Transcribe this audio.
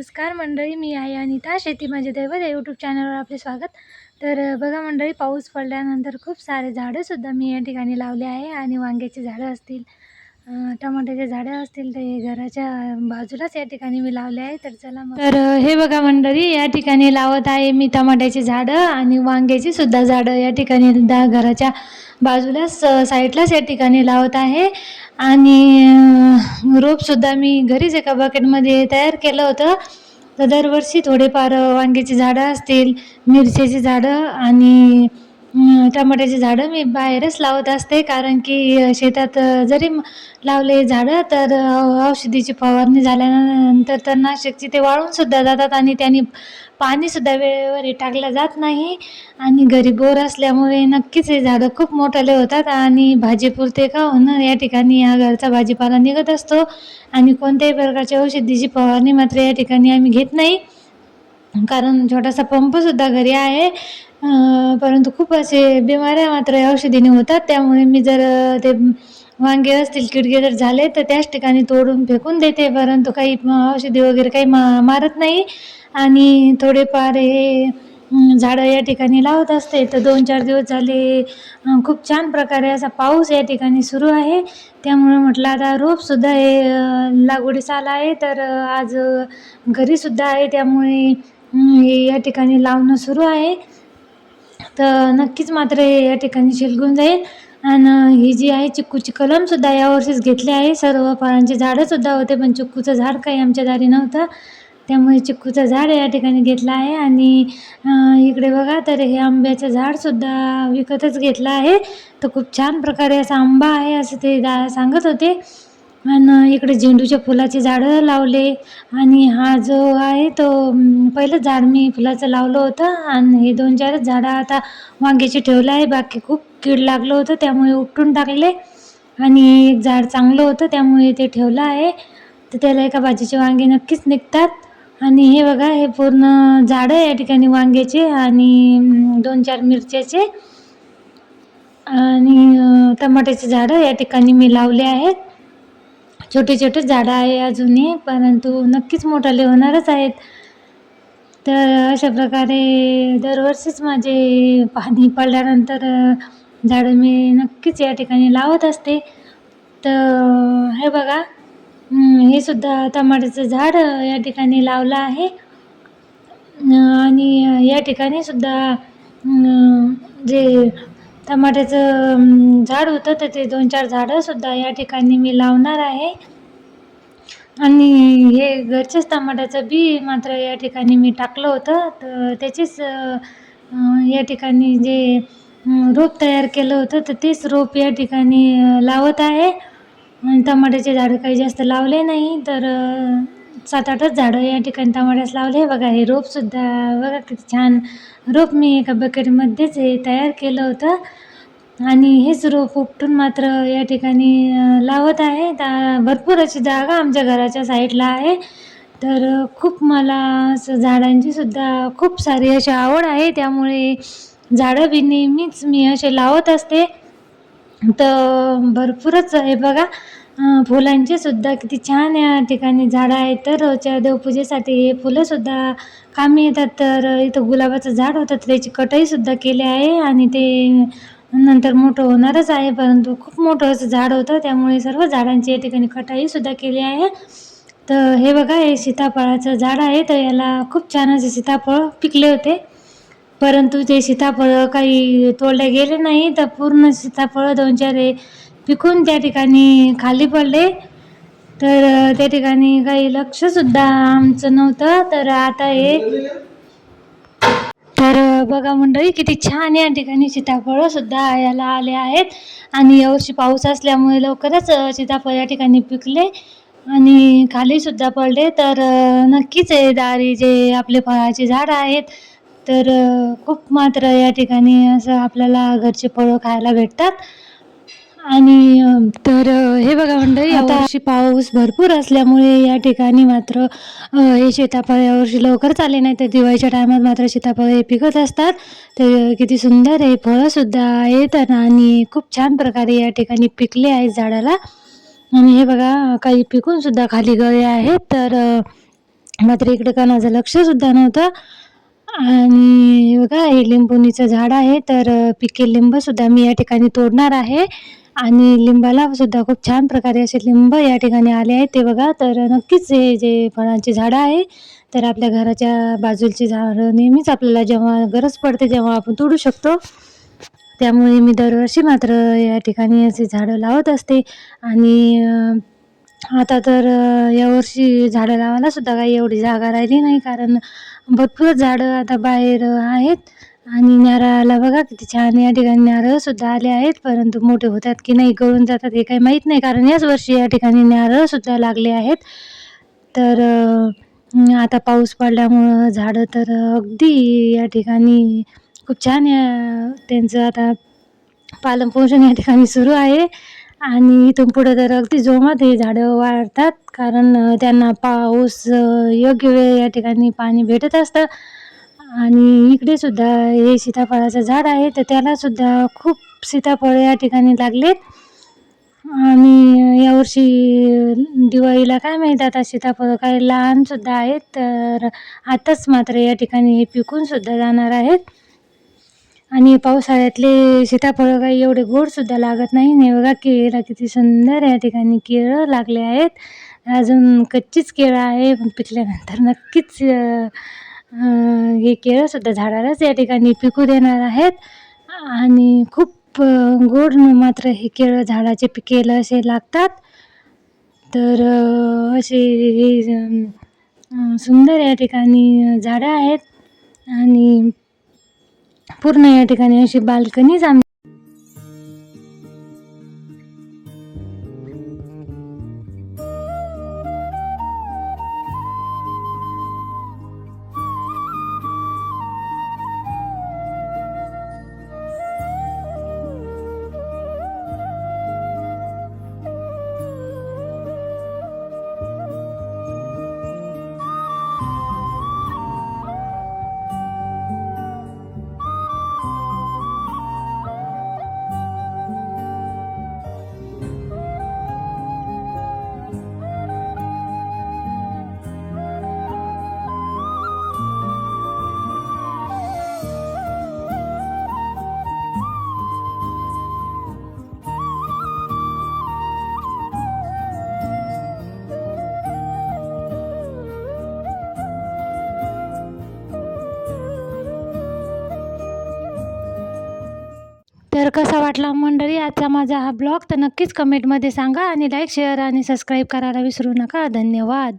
नमस्कार मंडळी मी आहे अनिता. शेती माझे दैवत या यूट्यूब चॅनलवर आपले स्वागत. तर बघा मंडळी पाऊस पडल्यानंतर खूप सारे झाडंसुद्धा मी या ठिकाणी लावले आहे आणि वांग्याची झाडं असतील. टमाट्याचे झाडं असतील तर हे घराच्या बाजूलाच या ठिकाणी मी लावले आहे. तर चला मग. तर हे बघा मंडळी या ठिकाणी लावत आहे मी टमाट्याची झाडं आणि वांग्याची सुद्धा झाडं. या ठिकाणी दा घराच्या बाजूलाच साईडलाच या ठिकाणी लावत आहे. आणि रोपसुद्धा मी घरीच एका बकेटमध्ये तयार केलं होतं. तर दरवर्षी थोडेफार वांग्याची झाडं असतील मिरच्याची झाडं आणि टमाट्याची झाडं मी बाहेरच लावत असते कारण की शेतात जरी लावले झाडं तर औषधीची फवारणी झाल्यानंतर तणनाशकची ते वाळूनसुद्धा जातात आणि त्यांनी पाणीसुद्धा वेळेवर टाकलं जात नाही. आणि घरी बोर असल्यामुळे नक्कीच हे झाडं खूप मोठाले होतात आणि भाजीपुरते का होणं या ठिकाणी हा घरचा भाजीपाला निघत असतो. आणि कोणत्याही प्रकारची औषधीची फवारणी मात्र या ठिकाणी आम्ही घेत नाही. कारण छोटासा पंपसुद्धा घरी आहे. परंतु खूप असे बिमाऱ्या मात्र औषधीने होतात. त्यामुळे मी जर ते वांगे असतील किडके जर झाले तर त्याच ठिकाणी तोडून फेकून देते. परंतु काही औषधी वगैरे काही मा मारत नाही. आणि थोडेफार हे झाडं या ठिकाणी लावत असते. तर दोन चार दिवस झाले खूप छान प्रकारे असा पाऊस या ठिकाणी सुरू आहे. त्यामुळे म्हटलं आता रोपसुद्धा हे लागवडीस आला आहे. तर आज घरीसुद्धा आहे. त्यामुळे हे या ठिकाणी लावणं सुरू आहे. तर नक्कीच मात्र या ठिकाणी शिलगून जाईल आणि ही जी आहे चिक्कूची कलमसुद्धा यावर्षीच घेतली आहे. सर्व फळांचे झाडंसुद्धा होते पण चिक्कूचं झाड काही आमच्या दारी नव्हतं. त्यामुळे चिक्कूचं झाड या ठिकाणी घेतलं आहे. आणि इकडे बघा तर हे आंब्याचं झाडसुद्धा विकतच घेतलं आहे. तर खूप छान प्रकारे असा आंबा आहे असं ते दा सांगत होते. आणि इकडे झेंडूच्या फुलाचे झाडं लावले. आणि हा जो आहे तो पहिलं झाड मी फुलाचं लावलं होतं. आणि हे दोन चारच झाडं आता वांग्याचे ठेवलं आहे. बाकी खूप कीड लागलं होतं त्यामुळे उपटून टाकले. आणि एक झाड चांगलं होतं त्यामुळे ते ठेवलं आहे. तर त्याला एका भाजीचे वांगे नक्कीच निघतात. आणि हे बघा हे पूर्ण झाडं या ठिकाणी वांग्याचे आणि दोन चार मिरच्याचे. आणि टमाट्याचे झाडं या ठिकाणी मी लावले आहेत. छोटे छोटे झाडं आहे अजूनही परंतु नक्कीच मोठाले होणारच आहेत. तर अशा प्रकारे दरवर्षीच माझे पाणी पडल्यानंतर झाडं मी नक्कीच या ठिकाणी लावत असते. तर हे बघा हे सुद्धा टमाट्याचं झाड या ठिकाणी लावलं आहे. आणि या ठिकाणी सुद्धा जे टमाट्याचं झाड होतं तर ते दोन चार झाडंसुद्धा या ठिकाणी मी लावणार आहे. आणि हे घरचेच टमाट्याचं बी मात्र या ठिकाणी मी टाकलं होतं. तर त्याचेच या ठिकाणी जे रोप तयार केलं होतं तर तेच रोप या ठिकाणी लावत आहे. आणि टमाट्याचे झाडं काही जास्त लावले नाही. तर सात आठच झाडं या ठिकाणी टमाट्यास लावले. बघा हे रोपसुद्धा बघा किती छान रोप मी एका बकेटमध्येच हे तयार केलं होतं. आणि हेच रोप उपटून मात्र या ठिकाणी लावत आहे. दा भरपूर अशी जागा आमच्या घराच्या साईडला आहे. तर खूप मला असं झाडांची सुद्धा खूप सारी अशी आवड आहे. त्यामुळे झाडं बी नेहमीच मी असे लावत असते. तर भरपूरच आहे बघा. फुलांचे सुद्धा किती छान या ठिकाणी झाडं आहेत. तर रोजच्या देवपूजेसाठी हे फुलंसुद्धा कामी येतात. तर इथं गुलाबाचं झाड होतं. तर त्याची कटाईसुद्धा केली आहे आणि ते नंतर मोठं होणारच आहे. परंतु खूप मोठं असं झाड होतं. त्यामुळे सर्व झाडांची या ठिकाणी कटाईसुद्धा केली आहे. तर हे बघा हे सीताफळाचं झाड आहे. तर याला खूप छान असे सीताफळ पिकले होते. परंतु ते सीताफळ काही तोडले गेले नाही. तर पूर्ण सीताफळ दोन चार विकून पिकून त्या ठिकाणी खाली पडले. तर त्या ठिकाणी काही लक्षसुद्धा आमचं नव्हतं. तर आता हे तर बघा मंडळी किती छान या ठिकाणी सीताफळं सुद्धा याला आले आहेत. आणि यावर्षी पाऊस असल्यामुळे लवकरच सीताफळ या ठिकाणी पिकले आणि खाली सुद्धा पडले. तर नक्कीच हे दारी जे आपले फळाचे झाड आहेत तर खूप मात्र या ठिकाणी असं आपल्याला घरचे फळं खायला भेटतात. आणि तर हे बघा मंडळी यावर्षी पाऊस भरपूर असल्यामुळे या ठिकाणी मात्र हे सीताफळ यावर्षी लवकरच आले नाही. तर दिवाळीच्या टायमात मात्र सीताफळ हे पिकत असतात. तर किती सुंदर हे फळंसुद्धा आहेत आणि खूप छान प्रकारे या ठिकाणी पिकले आहेत झाडाला. आणि हे बघा काही पिकून सुद्धा खाली गळे आहेत. तर मात्र इकडे कोणाचं लक्षसुद्धा नव्हतं. आणि बघा हे लिंबुनीचं झाड आहे. तर पिके लिंबसुद्धा मी या ठिकाणी तोडणार आहे. आणि लिंबाला सुद्धा खूप छान प्रकारे असे लिंब या ठिकाणी आले आहेत. ते बघा तर नक्कीच हे जे फळांची झाडं आहे तर आपल्या घराच्या बाजूची झाडं नेहमीच आपल्याला जेव्हा गरज पडते जेव्हा आपण तोडू शकतो. त्यामुळे मी दरवर्षी मात्र या ठिकाणी असे झाडं लावत असते. आणि आता तर यावर्षी झाडं लावायला सुद्धा काही एवढी जागा राहिली नाही कारण भरपूर झाडं आता बाहेर आहेत. आणि नारळाला बघा किती छान या ठिकाणी नारळसुद्धा आले आहेत. परंतु मोठे होतात की नाही गळून जातात हे काही माहीत नाही. कारण याच वर्षी या ठिकाणी नारळसुद्धा लागले आहेत. तर आता पाऊस पडल्यामुळं झाडं तर अगदी या ठिकाणी खूप छान या त्यांचं आता पालनपोषण या ठिकाणी सुरू आहे. आणि इथून पुढं तर अगदी जोमात हे झाडं वाढतात. कारण त्यांना पाऊस योग्य वेळ या ठिकाणी पाणी भेटत असतं. आणि इकडे सुद्धा हे सीताफळाचं झाड आहे तर त्याला सुद्धा खूप सीताफळ या ठिकाणी लागलेत. आणि यावर्षी दिवाळीला काय माहीत आता सीताफळ काही लहानसुद्धा आहेत तर आताच मात्र या ठिकाणी हे पिकूनसुद्धा जाणार आहेत. आणि पावसाळ्यातले सीताफळ काही एवढे गोडसुद्धा लागत नाही. नाही बघा केळीला किती सुंदर या ठिकाणी केळं लागले आहेत. अजून कच्चीच केळं आहे पण पिकल्यानंतर नक्कीच हे केळं सुद्धा झाडालाच या ठिकाणी पिकू देणार आहेत. आणि खूप गोड मात्र हे केळं झाडाचे पिकेला असे लागतात. तर असे हे सुंदर या ठिकाणी झाडं आहेत. आणि पूर्ण या ठिकाणी अशी बाल्कनीच आम तर कसा वाटला मंडळी? आजचा माझा हा ब्लॉग तर नक्कीच कमेंटमध्ये सांगा आणि लाईक शेअर आणि सबस्क्राईब करायला विसरू नका. धन्यवाद.